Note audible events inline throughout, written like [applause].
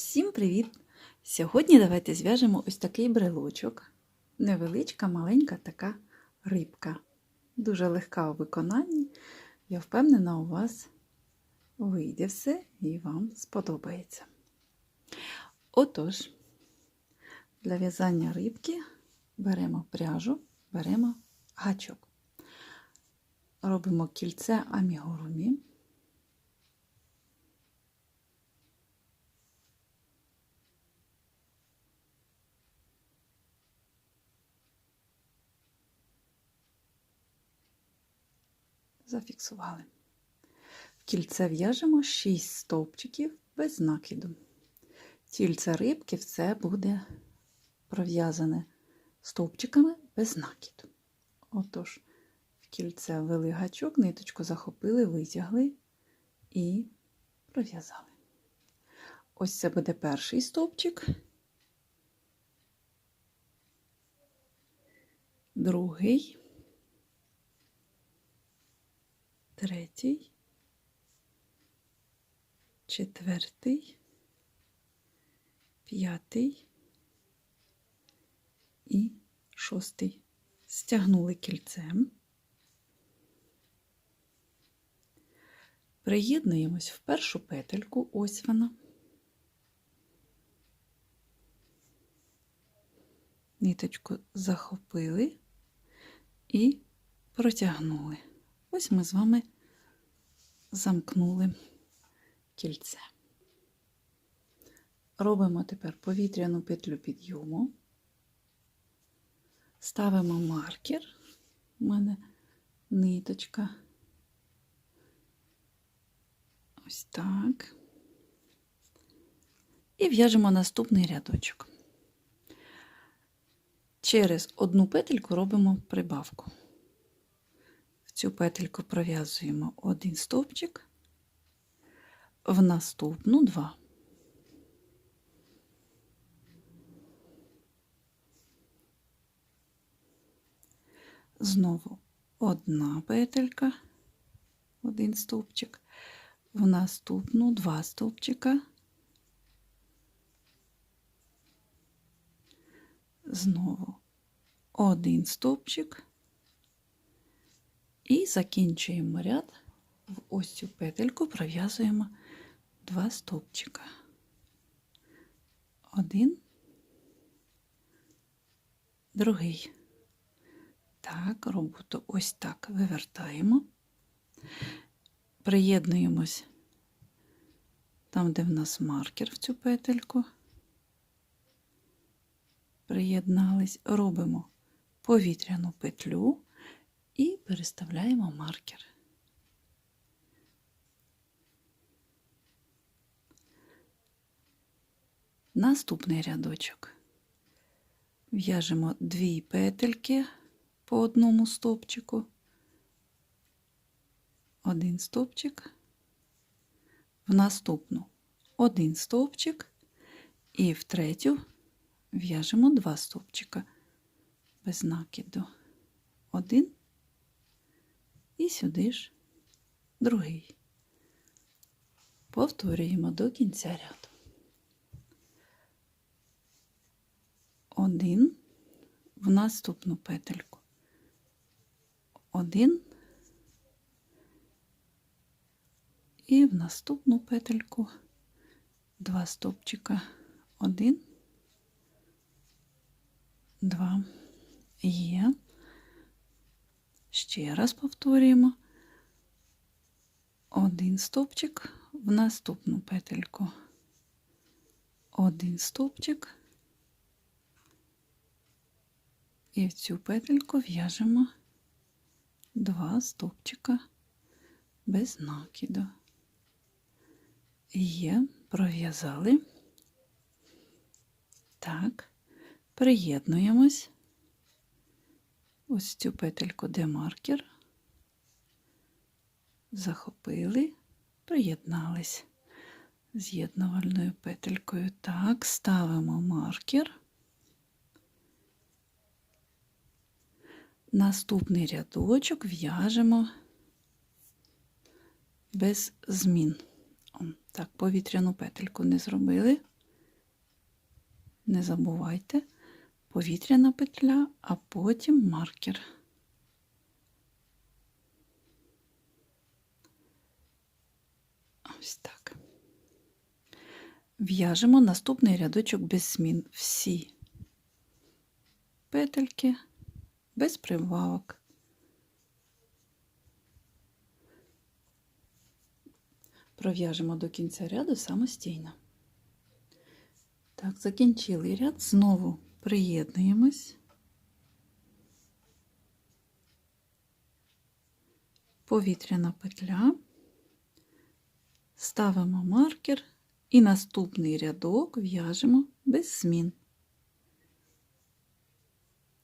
Всім привіт! Сьогодні давайте зв'яжемо ось такий брелочок. Невеличка, маленька така рибка. Дуже легка у виконанні. Я впевнена, у вас вийде все і вам сподобається. Отож, для в'язання рибки беремо пряжу, беремо гачок. Робимо кільце амігурумі. Зафіксували. В кільце в'яжемо 6 стовпчиків без накиду. Тільце рибки все буде пров'язане стовпчиками без накиду. Отож, в кільце ввели гачок, ниточку захопили, витягли і пров'язали. Ось це буде перший стовпчик, другий. Третій, четвертий, п'ятий і шостий. Стягнули кільцем. Приєднуємось в першу петельку, ось вона. Ниточку захопили і протягнули. Ось ми з вами замкнули кільце. Робимо тепер повітряну петлю підйому, ставимо маркер, у мене ниточка. Ось так. І в'яжемо наступний рядочок. Через одну петельку робимо прибавку цю петельку пров'язуємо один стовпчик, в наступну два. Знову одна петелька, один стовпчик, в наступну два стовпчика, знову один стовпчик. І закінчуємо ряд, в ось цю петельку пров'язуємо два стовпчика. Один, другий. Так, роботу ось так вивертаємо, приєднуємось там, де в нас маркер в цю петельку. Приєднались, робимо повітряну петлю і переставляємо маркер. Наступний рядочок. В'яжемо дві петельки по одному стовпчику, один стовпчик, в наступну один стовпчик і в третю в'яжемо два стовпчика без накиду. Один і сюди ж другий. Повторюємо до кінця ряду. Один в наступну петельку. Один і в наступну петельку два стопчика. Один, два є. Ще раз повторюємо один стовпчик в наступну петельку, один стовпчик, і в цю петельку в'яжемо два стовпчика без накиду. Є, пров'язали. Так, приєднуємось ось цю петельку, де маркер, захопили, приєднались з'єднувальною петелькою. Так, ставимо маркер. Наступний рядочок в'яжемо без змін. Так, повітряну петельку не зробили. Не забувайте, повітряна петля, а потім маркер. Ось так. В'яжемо наступний рядочок без змін. Всі петельки без прибавок. Пров'яжемо до кінця ряду самостійно. Так, закінчили ряд, знову приєднуємось. Повітряна петля, ставимо маркер і наступний рядок в'яжемо без змін.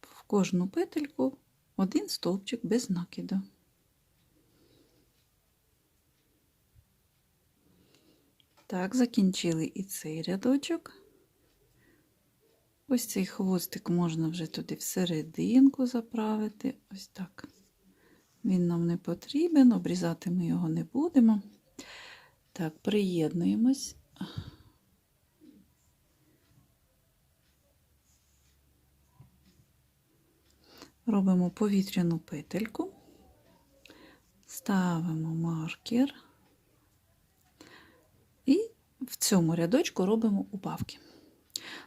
В кожну петельку один стовпчик без накиду. Так, закінчили і цей рядочок. Ось цей хвостик можна вже туди всерединку заправити. Ось так. Він нам не потрібен, обрізати ми його не будемо. Так, приєднуємось. Робимо повітряну петельку, ставимо маркер і в цьому рядочку робимо убавки.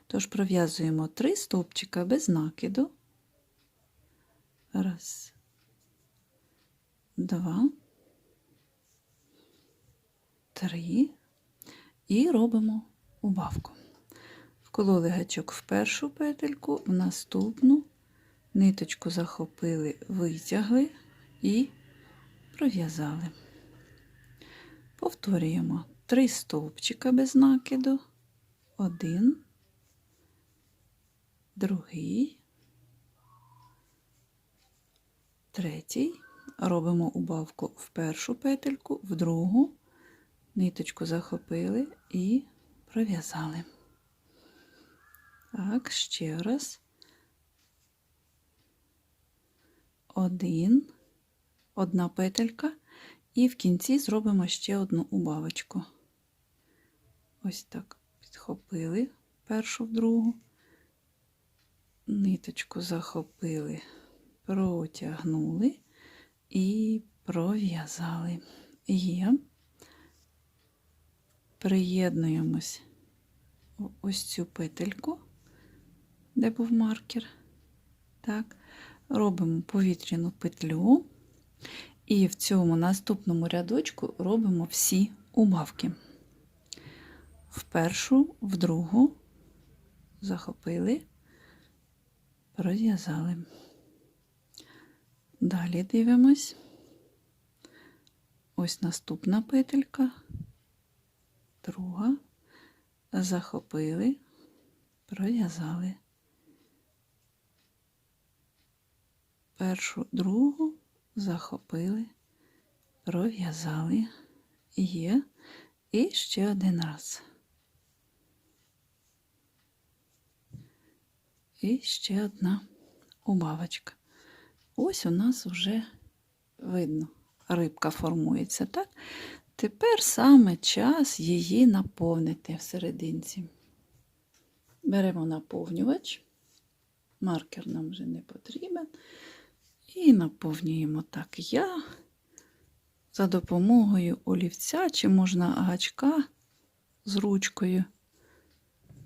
Тож пров'язуємо три стовпчика без накиду. Раз, два, три. І робимо убавку. Вкололи гачок в першу петельку, в наступну ниточку захопили, витягли і пров'язали. Повторюємо три стовпчика без накиду, один, другий, третій. Робимо убавку в першу петельку, в другу, ниточку захопили і пров'язали. Так, ще раз. Один, одна петелька, і в кінці зробимо ще одну убавочку. Ось так підхопили першу в другу, ниточку захопили, протягнули і пров'язали. Є. Приєднуємось в ось цю петельку, де був маркер. Так, робимо повітряну петлю, і в цьому наступному рядочку робимо всі убавки. В першу, в другу захопили, розв'язали. Далі дивимось. Ось наступна петелька, друга, захопили, пров'язали. Першу, другу захопили, пров'язали, є, і ще один раз. І ще одна убавочка. Ось у нас вже видно, рибка формується, так? Тепер саме час її наповнити всерединці. Беремо наповнювач, маркер нам вже не потрібен. І наповнюємо так я за допомогою олівця, чи можна гачка з ручкою.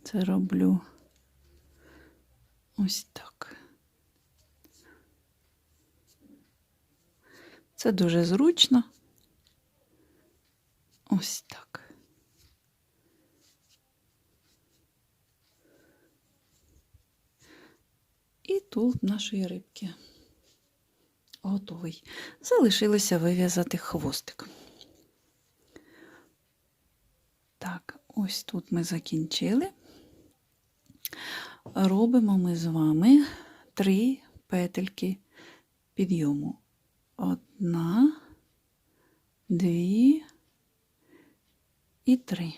Це роблю ось так. Це дуже зручно. Ось так. І тулуб нашої рибки готовий. Залишилося вив'язати хвостик. Так, ось тут ми закінчили. Робимо ми з вами три петельки підйому. Одна, дві і три.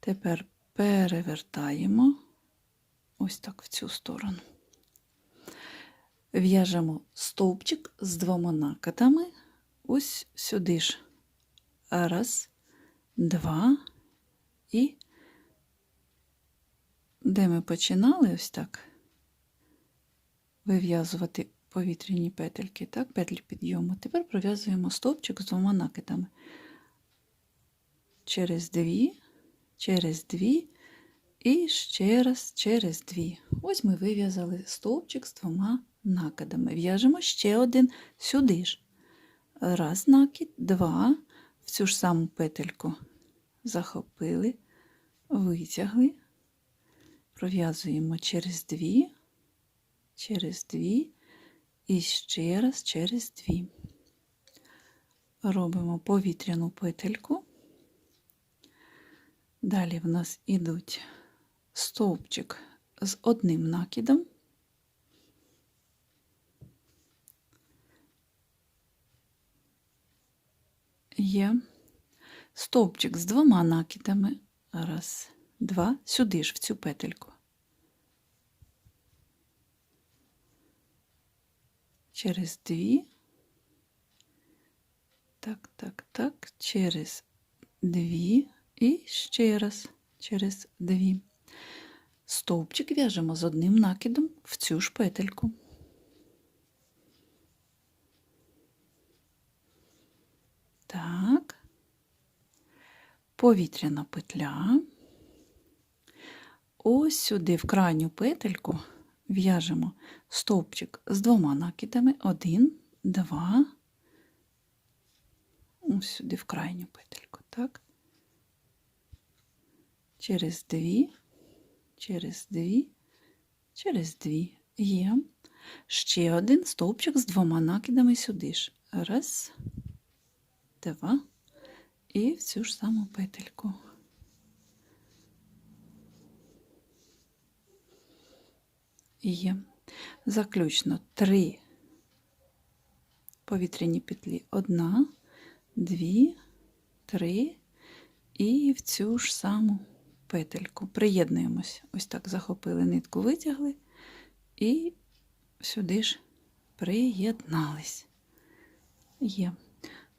Тепер перевертаємо ось так в цю сторону. В'яжемо стовпчик з двома накатами. Ось сюди ж. Раз, два і де ми починали ось так вив'язувати повітряні петельки, так, петлі підйому. Тепер пров'язуємо стовпчик з двома накидами. Через дві, через дві і ще раз через дві. Ось ми вив'язали стовпчик з двома накидами. В'яжемо ще один сюди ж. Раз накид, два, в цю ж саму петельку захопили, витягли, пров'язуємо через дві, через дві і ще раз через дві. Робимо повітряну петельку. Далі в нас ідуть стовпчик з одним накидом. Є стовпчик з двома накидами. Раз, два, сюди ж в цю петельку. Через дві. Так, так, так, через дві і ще раз через дві. Стовпчик в'яжемо з одним накидом в цю ж петельку. Так. Повітряна петля. Ось сюди в крайню петельку в'яжемо стовпчик з двома накидами. Один, два. Ось сюди в крайню петельку, так? Через дві, через дві, через дві. Є. Ще один стовпчик з двома накидами сюди ж. Раз, два. І в цю ж саму петельку. Є. Заключно три повітряні петлі. Одна, дві, три. І в цю ж саму петельку. Приєднуємось. Ось так захопили нитку, витягли і сюди ж приєднались. Є.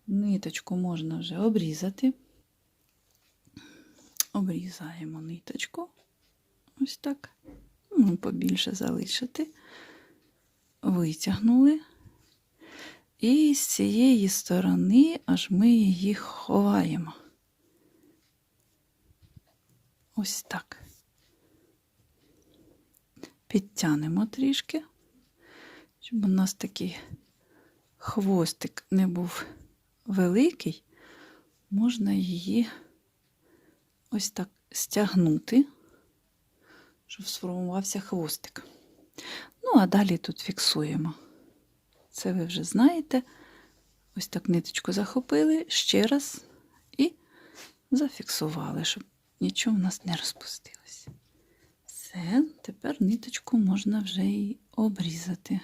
Ниточку можна вже обрізати. Обрізаємо ниточку. Ось так. Ну, побільше залишити. Витягнули. І з цієї сторони аж ми її ховаємо. Ось так. Підтянемо трішки, щоб у нас такий хвостик не був великий, можна її ось так стягнути, щоб сформувався хвостик. Ну, а далі тут фіксуємо. Це ви вже знаєте. Ось так ниточку захопили ще раз і зафіксували, щоб нічого в нас не розпустилося. Все, тепер ниточку можна вже і обрізати.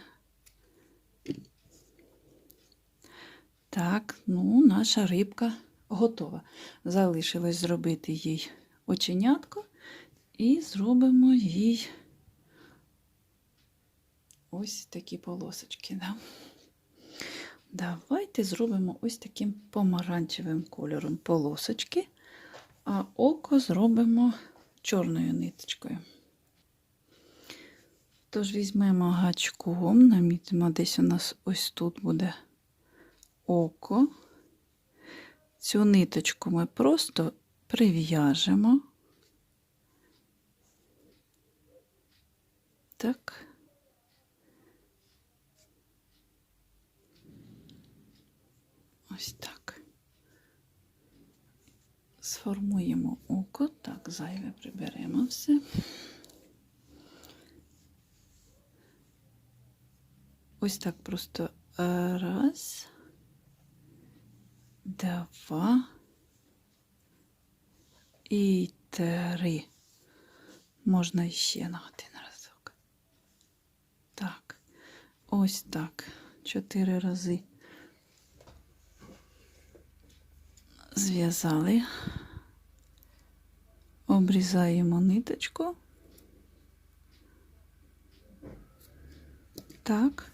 Так, ну, наша рибка готова. Залишилось зробити їй оченятко і зробимо їй ось такі полосочки. Да? Давайте зробимо ось таким помаранчевим кольором полосочки, а око зробимо чорною ниточкою. Тож візьмемо гачком, намітимо, десь у нас ось тут буде око. Цю ниточку ми просто прив'яжемо. Так. Ось так. Сформуємо око, так, зайве приберемо все. Ось так просто раз, два і три. Можна ще на. Так, ось так. Чотири рази зв'язали, обрізаємо ниточку. Так,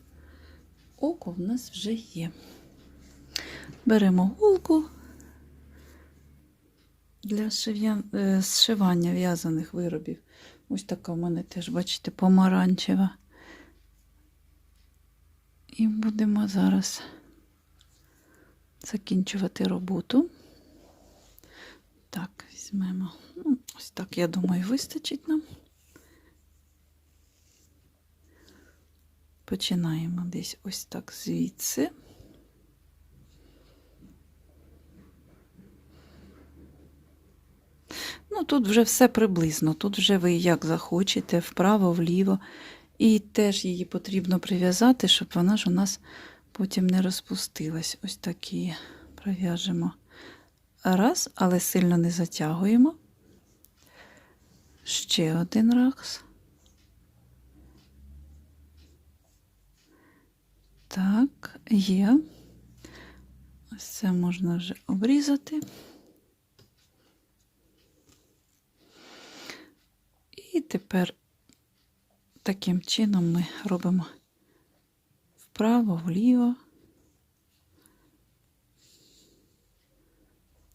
око в нас вже є. Беремо голку для е, зшивання в'язаних виробів. Ось така в мене теж, бачите, помаранчева. І будемо зараз закінчувати роботу. Так, візьмемо. Ну, ось так, я думаю, вистачить нам. Починаємо десь ось так звідси. Ну, тут вже все приблизно. Тут вже ви як захочете, вправо, вліво. І теж її потрібно прив'язати, щоб вона ж у нас потім не розпустилась. Ось такі пров'яжемо. Раз, але сильно не затягуємо. Ще один раз. Так, є. Ось це можна вже обрізати. І тепер таким чином ми робимо вправо, вліво.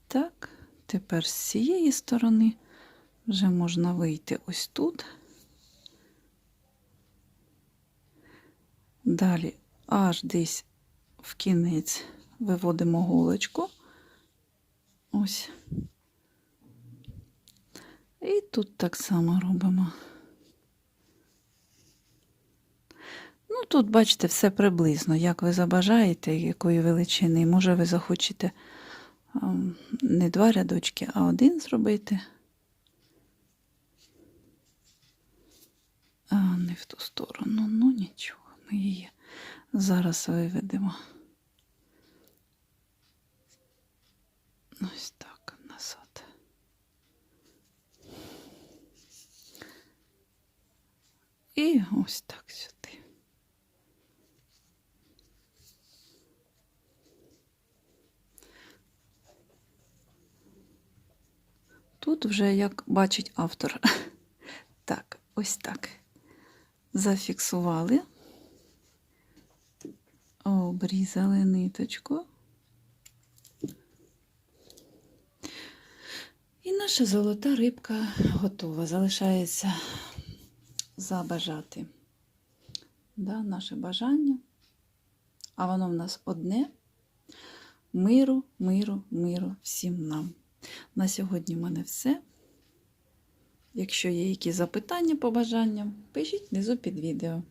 Так, тепер з цієї сторони вже можна вийти ось тут. Далі аж десь в кінець виводимо голочку. Ось. І тут так само робимо. Ну, тут, бачите, все приблизно, як ви забажаєте, якої величини. Може, ви захочете ем, не два рядочки, а один зробити. А, не в ту сторону. Ну, нічого, ми її зараз виведемо. Ось так, назад. І ось так сюди. Тут вже як бачить автор. [laughs] Так, ось так. Зафіксували, обрізали ниточку. І наша золота рибка готова. Залишається забажати да, наше бажання. А воно в нас одне. Миру, миру, миру всім нам. На сьогодні в мене все. Якщо є якісь запитання побажання, пишіть внизу під відео.